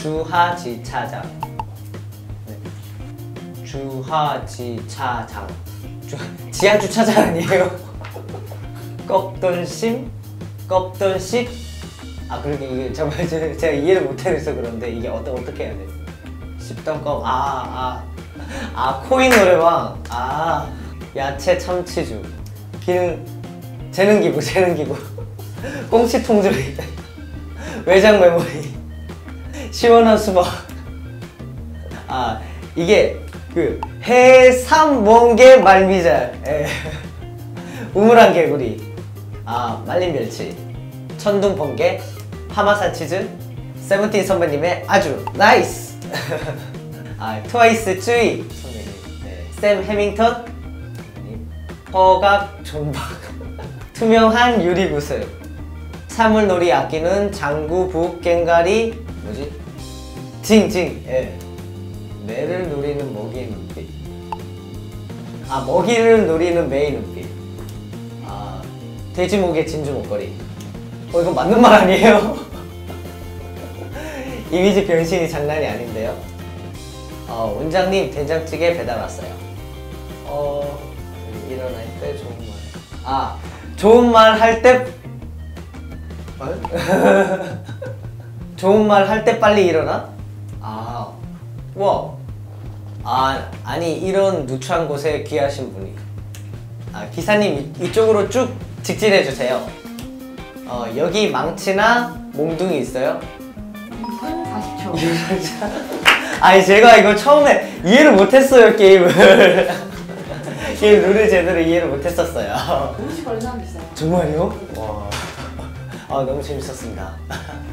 주하지차장 네. 주하지차장 주, 지하 주차장 아니에요? 꺽돈심? 꺽돈식? 아 그러게 이게 정말 제- 제가 이해를 못해서 그런데 이게 어떠, 어떻게 해야 돼? 십던껌 아아 아 아, 코인 노래방 아 야채 참치죽 기능 재능 기부 재능 기부 꽁치 통조리 외장 메모리 시원한 수박. 아 이게 그 해삼 멍게 말미잘. 예. 우물안 개구리. 아 말린 멸치. 천둥 번개. 파마산 치즈. 세븐틴 선배님의 아주 나이스. 아 트와이스 쯔이 선배님. 네. 샘 해밍턴. 선배님 허각 존박. 투명한 유리구슬 사물놀이 아끼는 장구 북 갱가리 뭐지? 징징. 예. 매를 노리는 먹이의 눈빛. 아 먹이를 노리는 매의 눈빛. 아 돼지목의 진주 목걸이. 어 이거 맞는 말 아니에요? 이미지 변신이 장난이 아닌데요? 어 원장님 된장찌개 배달 왔어요. 어 일어날 때 좋은 말 아 좋은 말 할 때 좋은 말 할 때 빨리 일어나? 아, 우와. 아, 아니 이런 누추한 곳에 귀하신 분이. 아, 기사님 이- 이쪽으로 쭉 직진해 주세요. 어, 여기 망치나 몽둥이 있어요? 40초. 아니 제가 이거 처음에 이해를 못했어요 게임을. 게임 룰을 제대로 이해를 못했었어요. 50 걸린 사람도 있어요. 정말요? 와. 아 너무 재밌었습니다.